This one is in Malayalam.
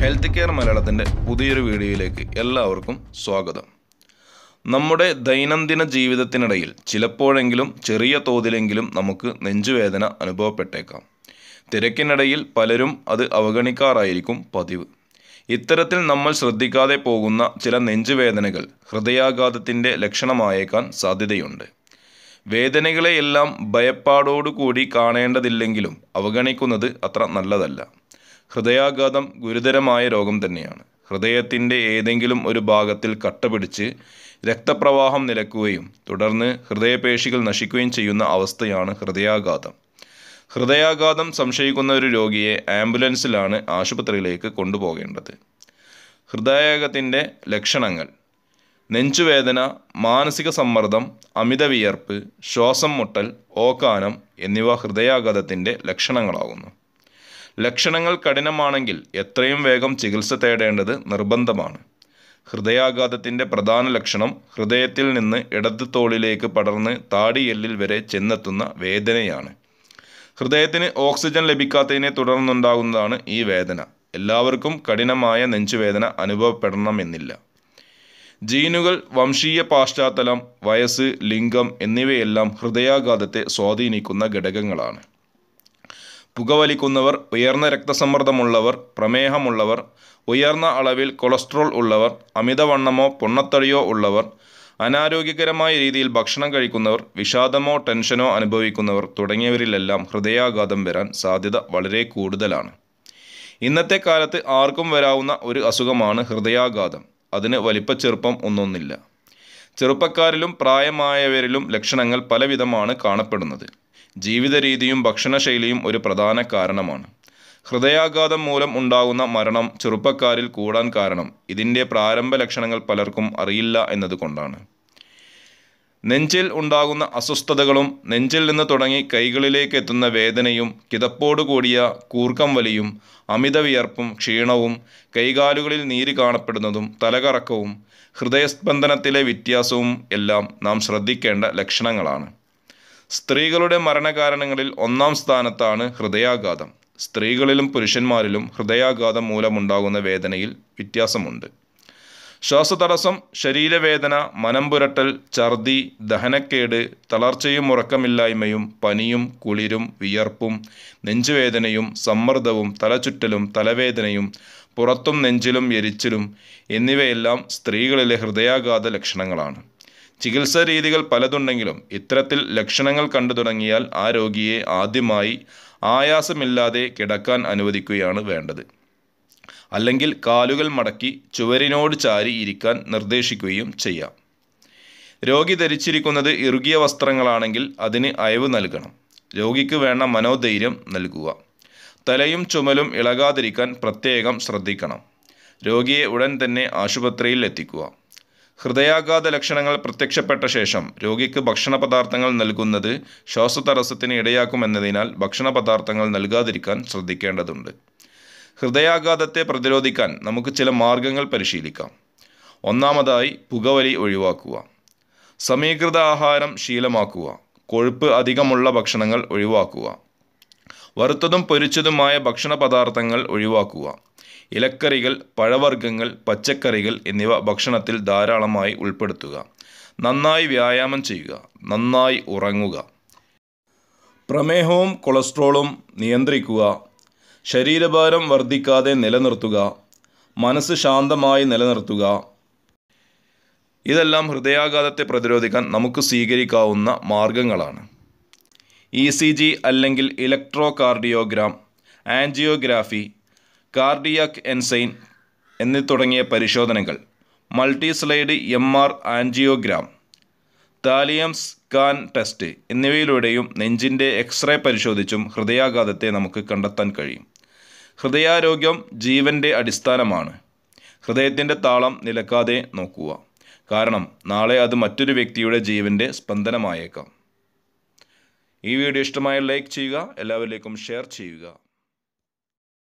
ഹെൽത്ത് കെയർ മലയാളത്തിന്റെ പുതിയൊരു വീഡിയോയിലേക്ക് എല്ലാവർക്കും സ്വാഗതം. നമ്മുടെ ദൈനംദിന ജീവിതത്തിനിടയിൽ ചിലപ്പോഴെങ്കിലും ചെറിയ തോതിലെങ്കിലും നമുക്ക് നെഞ്ചുവേദന അനുഭവപ്പെട്ടേക്കാം. തിരക്കിനിടയിൽ പലരും അത് അവഗണിക്കാറായിരിക്കും പതിവ്. ഇത്തരത്തിൽ നമ്മൾ ശ്രദ്ധിക്കാതെ പോകുന്ന ചില നെഞ്ചുവേദനകൾ ഹൃദയാഘാതത്തിന്റെ ലക്ഷണമായേക്കാൻ സാധ്യതയുണ്ട്. വേദനകളെയെല്ലാം ഭയപ്പാടോടുകൂടി കാണേണ്ടതില്ലെങ്കിലും അവഗണിക്കുന്നത് അത്ര നല്ലതല്ല. ഹൃദയാഘാതം ഗുരുതരമായ രോഗം തന്നെയാണ്. ഹൃദയത്തിന്റെ ഏതെങ്കിലും ഒരു ഭാഗത്തിൽ കട്ടപിടിച്ച് രക്തപ്രവാഹം നിലക്കുകയും തുടർന്ന് ഹൃദയപേശികൾ നശിക്കുകയും ചെയ്യുന്ന അവസ്ഥയാണ് ഹൃദയാഘാതം. ഹൃദയാഘാതം സംശയിക്കുന്ന ഒരു രോഗിയെ ആംബുലൻസിലാണ് ആശുപത്രിയിലേക്ക് കൊണ്ടുപോകേണ്ടത്. ഹൃദയാഘാതത്തിന്റെ ലക്ഷണങ്ങൾ. നെഞ്ചുവേദന മാനസിക സമ്മർദ്ദം അമിത വിയർപ്പ് ശ്വാസം മുട്ടൽ ഓക്കാനം എന്നിവ ഹൃദയാഘാതത്തിന്റെ ലക്ഷണങ്ങളാകുന്നു. ലക്ഷണങ്ങൾ കഠിനമാണെങ്കിൽ എത്രയും വേഗം ചികിത്സ തേടേണ്ടത് നിർബന്ധമാണ്. ഹൃദയാഘാതത്തിന്റെ പ്രധാന ലക്ഷണം ഹൃദയത്തിൽ നിന്ന് ഇടത് തോളിലേക്ക് പടർന്ന് താടിയെല്ലിൽ വരെ ചെന്നെത്തുന്ന വേദനയാണ്. ഹൃദയത്തിന് ഓക്സിജൻ ലഭിക്കാത്തതിനെ തുടർന്നുണ്ടാകുന്നതാണ് ഈ വേദന. എല്ലാവർക്കും കഠിനമായ നെഞ്ചുവേദന അനുഭവപ്പെടണമെന്നില്ല. ജീനുകൾ വംശീയ പാശ്ചാത്തലം വയസ്സ് ലിംഗം എന്നിവയെല്ലാം ഹൃദയാഘാതത്തെ സ്വാധീനിക്കുന്ന ഘടകങ്ങളാണ്. പുകവലിക്കുന്നവർ ഉയർന്ന രക്തസമ്മർദ്ദമുള്ളവർ പ്രമേഹമുള്ളവർ ഉയർന്ന അളവിൽ കൊളസ്ട്രോൾ ഉള്ളവർ അമിതവണ്ണമോ പൊണ്ണത്തടിയോ ഉള്ളവർ അനാരോഗ്യകരമായ രീതിയിൽ ഭക്ഷണം കഴിക്കുന്നവർ വിഷാദമോ ടെൻഷനോ അനുഭവിക്കുന്നവർ തുടങ്ങിയവരിലെല്ലാം ഹൃദയാഘാതം വരാൻ സാധ്യത വളരെ കൂടുതലാണ്. ഇന്നത്തെ കാലത്ത് ആർക്കും വരാവുന്ന ഒരു അസുഖമാണ് ഹൃദയാഘാതം. അതിന് വലിപ്പച്ചെറുപ്പം ഒന്നൊന്നില്ല. ചെറുപ്പക്കാരിലും പ്രായമായവരിലും ലക്ഷണങ്ങൾ പലവിധമാണ് കാണപ്പെടുന്നത്. ജീവിത രീതിയും ഭക്ഷണശൈലിയും ഒരു പ്രധാന കാരണമാണ്. ഹൃദയാഘാതം മൂലം ഉണ്ടാകുന്ന മരണം ചെറുപ്പക്കാരിൽ കൂടാൻ കാരണം. ഇതിന്റെ പ്രാരംഭ ലക്ഷണങ്ങൾ പലർക്കും അറിയില്ല എന്നതുകൊണ്ടാണ്. നെഞ്ചിൽ ഉണ്ടാകുന്ന അസ്വസ്ഥതകളും നെഞ്ചിൽ നിന്ന് തുടങ്ങി കൈകളിലേക്ക് എത്തുന്ന വേദനയും കിതപ്പോടുകൂടിയ കൂർക്കം വലിയും അമിത വിയർപ്പും ക്ഷീണവും കൈകാലുകളിൽ നീര് കാണപ്പെടുന്നതും തലകറക്കവും ഹൃദയസ്പന്ദനത്തിലെ വ്യത്യാസവും എല്ലാം നാം ശ്രദ്ധിക്കേണ്ട ലക്ഷണങ്ങളാണ്. സ്ത്രീകളുടെ മരണകാരണങ്ങളിൽ ഒന്നാം സ്ഥാനത്താണ് ഹൃദയാഘാതം. സ്ത്രീകളിലും പുരുഷന്മാരിലും ഹൃദയാഘാതം മൂലമുണ്ടാകുന്ന വേദനയിൽ വ്യത്യാസമുണ്ട്. ശ്വാസതടസ്സം ശരീരവേദന മനംപുരട്ടൽ ഛർദി ദഹനക്കേട് തളർച്ചയും ഉറക്കമില്ലായ്മയും പനിയും കുളിരും വിയർപ്പും നെഞ്ചുവേദനയും സമ്മർദ്ദവും തലചുറ്റലും തലവേദനയും പുറത്തും നെഞ്ചിലും എരിച്ചിലും എന്നിവയെല്ലാം സ്ത്രീകളിലെ ഹൃദയാഘാത ലക്ഷണങ്ങളാണ്. ചികിത്സാ രീതികൾ പലതുണ്ടെങ്കിലും ഇത്തരത്തിൽ ലക്ഷണങ്ങൾ കണ്ടു തുടങ്ങിയാൽ ആ രോഗിയെ ആദ്യമായി ആയാസമില്ലാതെ കിടക്കാൻ അനുവദിക്കുകയാണ് വേണ്ടത്. അല്ലെങ്കിൽ കാലുകൾ മടക്കി ചുവരിനോട് ചാരി ഇരിക്കാൻ നിർദ്ദേശിക്കുകയും ചെയ്യാം. രോഗി ധരിച്ചിരിക്കുന്നത് ഇറുകിയ വസ്ത്രങ്ങളാണെങ്കിൽ അതിന് അയവ് നൽകണം. രോഗിക്ക് വേണ്ട മനോധൈര്യം നൽകുക. തലയും ചുമലും ഇളകാതിരിക്കാൻ പ്രത്യേകം ശ്രദ്ധിക്കണം. രോഗിയെ ഉടൻ തന്നെ ആശുപത്രിയിൽ എത്തിക്കുക. ഹൃദയാഘാത ലക്ഷണങ്ങൾ പ്രത്യക്ഷപ്പെട്ട ശേഷം രോഗിക്ക് ഭക്ഷണ പദാർത്ഥങ്ങൾ നൽകുന്നത് ശ്വാസതടസ്സത്തിന് ഇടയാക്കുമെന്നതിനാൽ ഭക്ഷണ പദാർത്ഥങ്ങൾ നൽകാതിരിക്കാൻ ശ്രദ്ധിക്കേണ്ടതുണ്ട്. ഹൃദയാഘാതത്തെ പ്രതിരോധിക്കാൻ നമുക്ക് ചില മാർഗങ്ങൾ പരിശീലിക്കാം. ഒന്നാമതായി പുകവലി ഒഴിവാക്കുക. സമീകൃത ആഹാരം ശീലമാക്കുക. കൊഴുപ്പ് അധികമുള്ള ഭക്ഷണങ്ങൾ ഒഴിവാക്കുക. വറുത്തതും പൊരിച്ചതുമായ ഭക്ഷണ പദാർത്ഥങ്ങൾ ഒഴിവാക്കുക. ഇലക്കറികൾ പഴവർഗങ്ങൾ പച്ചക്കറികൾ എന്നിവ ഭക്ഷണത്തിൽ ധാരാളമായി ഉൾപ്പെടുത്തുക. നന്നായി വ്യായാമം ചെയ്യുക. നന്നായി ഉറങ്ങുക. പ്രമേഹവും കൊളസ്ട്രോളും നിയന്ത്രിക്കുക. ശരീരഭാരം വർദ്ധിക്കാതെ നിലനിർത്തുക. മനസ്സ് ശാന്തമായി നിലനിർത്തുക. ഇതെല്ലാം ഹൃദയാഘാതത്തെ പ്രതിരോധിക്കാൻ നമുക്ക് സ്വീകരിക്കാവുന്ന മാർഗങ്ങളാണ്. ഇ സി ജി അല്ലെങ്കിൽ ഇലക്ട്രോകാർഡിയോഗ്രാം ആൻജിയോഗ്രാഫി കാർഡിയാക് എൻസൈൻ എന്നി തുടങ്ങിയ പരിശോധനകൾ. Multislice M R angiogram thallium scan test എന്നിവയിലൂടെയും നെഞ്ചിന്റെ എക്സ്റേ പരിശോധിച്ചും ഹൃദയാഘാതത്തെ നമുക്ക് കണ്ടെത്താൻ കഴിയും. ഹൃദയാരോഗ്യം ജീവന്റെ അടിസ്ഥാനമാണ്. ഹൃദയത്തിന്റെ താളം നിലക്കാതെ നോക്കുക. കാരണം നാളെ അത് മറ്റൊരു വ്യക്തിയുടെ ജീവന്റെ സ്പന്ദനമായേക്കാം. ഈ വീഡിയോ ഇഷ്ടമായ ലൈക്ക് ചെയ്യുക എല്ലാവരിലേക്കും ഷെയർ ചെയ്യുക.